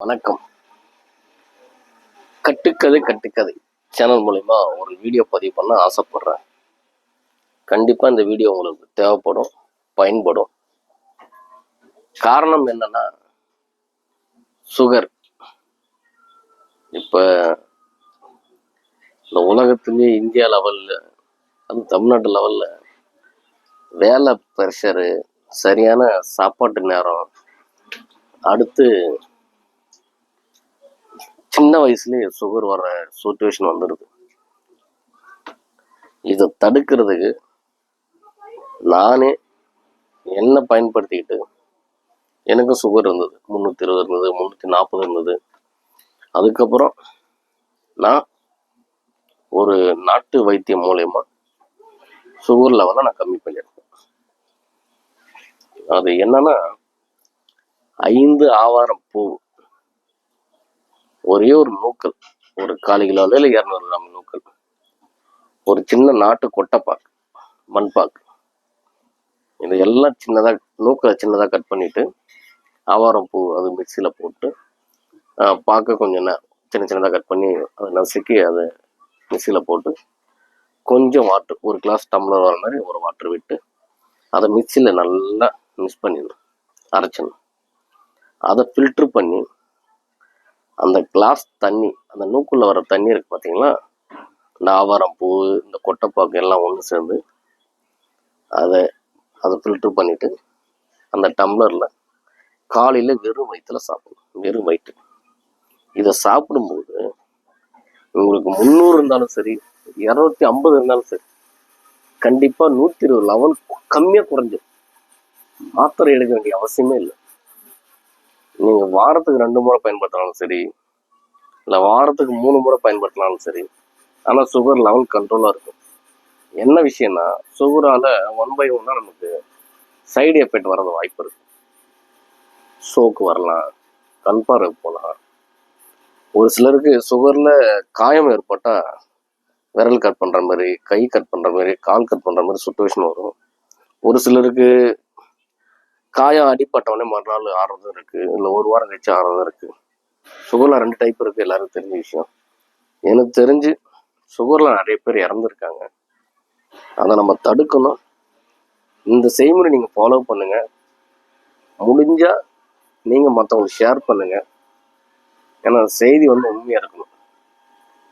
வணக்கம். கட்டுக்கதை கட்டுக்கதை சேனல் மூலிமா ஒரு வீடியோ பதிவு பண்ண ஆசைப்படுறேன். கண்டிப்பாக இந்த வீடியோ உங்களுக்கு தேவைப்படும் பயன்படும். காரணம் என்னன்னா சுகர் இப்போ இந்த உலகத்துலேயே இந்தியா லெவலில் அது தமிழ்நாட்டு லெவலில் வேலை ப்ரெஷரு சரியான சாப்பாட்டு நேரம். அடுத்து சின்ன வயசுலயே சுகர் வர சுச்சுவேஷன் வந்துடுது இதை தடுக்கிறதுக்கு நானே என்ன பயன்படுத்திக்கிட்டு எனக்கும் சுகர் இருந்தது. முந்நூற்றி இருபது இருந்தது முந்நூற்றி நாற்பது இருந்தது. அதுக்கப்புறம் நான் ஒரு நாட்டு வைத்தியம் மூலயமா சுகர் லெவலை நான் கம்மி பண்ணியிருக்கேன். அது என்னன்னா ஐந்து ஆவாரம் பூ ஒரே ஒரு நூக்கல் ஒரு கால் கிலோல இல்லை இரநூறு கிராம் நூக்கல் ஒரு சின்ன நாட்டு கொட்டைப்பாக்கு மண்பாக்கு. இது எல்லாம் சின்னதாக நூக்கலை சின்னதாக கட் பண்ணிட்டு ஆவாரம் பூ அது மிக்சியில் போட்டு பார்க்க கொஞ்சம் சின்ன சின்னதாக கட் பண்ணி அதை நசுக்கி அதை மிக்சியில் போட்டு கொஞ்சம் வாட்டர் ஒரு கிளாஸ் டம்ளர் வர மாதிரி ஒரு வாட்டர் விட்டு அதை மிக்சியில் நல்லா மிக்ஸ் பண்ணிடணும் அரைச்சணும் அதை ஃபில்ட்ரு பண்ணி அந்த கிளாஸ் தண்ணி அந்த நூக்குள்ள வர தண்ணி இருக்கு பார்த்தீங்களா இந்த ஆவாரம் பூ இந்த கொட்டைப்பாக்கு எல்லாம் ஒன்று சேர்ந்து அதை அதை ஃபில்ட்ரு பண்ணிட்டு அந்த டம்ளரில் காலையில் வெறும் வயிற்றுல சாப்பிடணும். வெறும் வயிற்று. இதை சாப்பிடும்போது உங்களுக்கு முந்நூறு இருந்தாலும் சரி இரநூத்தி ஐம்பது இருந்தாலும் சரி கண்டிப்பாக நூற்றி இருபது லெவல் கம்மியாக குறைஞ்சிடும் மாத்திரை எடுக்க வேண்டிய அவசியமே இல்லை. நீங்கள் வாரத்துக்கு ரெண்டு முறை பயன்படுத்தினாலும் சரி இல்லை வாரத்துக்கு மூணு முறை பயன்படுத்தினாலும் சரி ஆனால் சுகர் லெவல் கண்ட்ரோலாக இருக்கும். என்ன விஷயம்னா சுகரால் ஒன் பை ஒன்னாக நமக்கு சைடு எஃபெக்ட் வர்றது வாய்ப்பு இருக்கு. சோக்கு வரலாம் கண்பார்வை போகலாம். ஒரு சிலருக்கு சுகரில் காயம் ஏற்பட்டால் விரல் கட் பண்ணுற மாதிரி கை கட் பண்ணுற மாதிரி கால் கட் பண்ணுற மாதிரி சுச்சுவேஷன் வரும். ஒரு சிலருக்கு காயம் அடிப்பட்டவொடனே மறுநாள் ஆறுறதும் இருக்கு. இல்லை ஒரு வாரம் கழிச்சு ஆறுறதும் இருக்கு. சுகர்ல ரெண்டு டைப் இருக்கு எல்லாருக்கும் தெரிஞ்ச விஷயம். எனக்கு தெரிஞ்சு சுகர்ல நிறைய பேர் இறந்துருக்காங்க. அதை நம்ம தடுக்கணும். இந்த செய்முறை நீங்க ஃபாலோ பண்ணுங்க. முடிஞ்சா நீங்க மற்றவங்களுக்கு ஷேர் பண்ணுங்க. ஏன்னா செய்தி வந்து உண்மையா இருக்கணும்.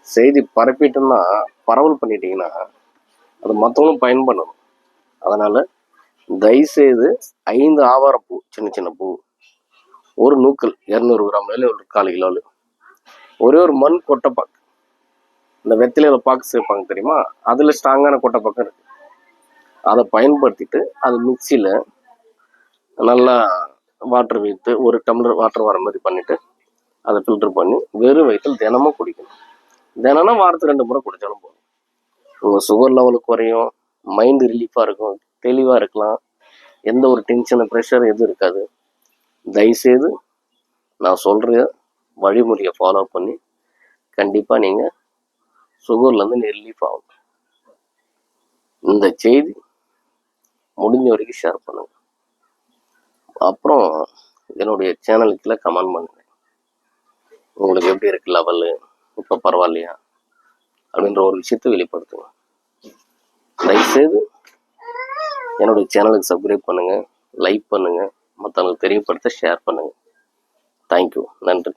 செய்தி பரப்பிட்டோம்னா பரவல் பண்ணிட்டீங்கன்னா அது மற்றவங்களும் பயன்படணும். அதனால தயவுசெய்து ஐந்து ஆவாரம் பூ சின்ன சின்ன பூ. ஒரு நூக்கல் இரநூறு கிராம் இல்லை ஒரு கால் கிலோவில் ஒரே ஒரு மண் கொட்டைப்பாக்கு இந்த வெத்திலையில பாக்கு சேர்ப்பாங்க தெரியுமா? அதில் ஸ்ட்ராங்கான கொட்டைப்பாக்கம் இருக்குது அதை பயன்படுத்திட்டு அது மிக்சியில் நல்லா வாட்டர் வைத்து ஒரு டம்ளர் வாட்டர் வர மாதிரி பண்ணிவிட்டு அதை ஃபில்டர் பண்ணி வெறும் வயிற்றில் தினமும் குடிக்கணும். தினம்னா வாரத்துக்கு ரெண்டு முறை குடித்தாலும் போதும். உங்கள் சுகர் லெவலு குறையும் மைண்டு ரிலீஃபாக இருக்கும். தெளிவாக இருக்கலாம். எந்த ஒரு டென்ஷன் ப்ரெஷர் எதுவும் இருக்காது. தயவுசெய்து நான் சொல்கிற வழிமுறையை ஃபாலோ பண்ணி கண்டிப்பாக நீங்கள் சுகர்லேருந்து ரிலீஃப் ஆகும் இந்த செய்தி முடிஞ்ச வரைக்கும் ஷேர் பண்ணுங்கள் அப்புறம் என்னுடைய சேனலுக்குள்ள கமெண்ட் பண்ணுங்க. உங்களுக்கு எப்படி இருக்கு லெவலு இப்போ பரவாயில்லையா? அப்படின்ற ஒரு விஷயத்தை வெளிப்படுத்துங்க. தயவுசெய்து என்னுடைய சேனலுக்கு சப்ஸ்கிரைப் பண்ணுங்கள் லைக் பண்ணுங்கள் மற்றவங்களுக்கு தெரியப்படுத்த ஷேர் பண்ணுங்கள் தேங்க்யூ நன்றி.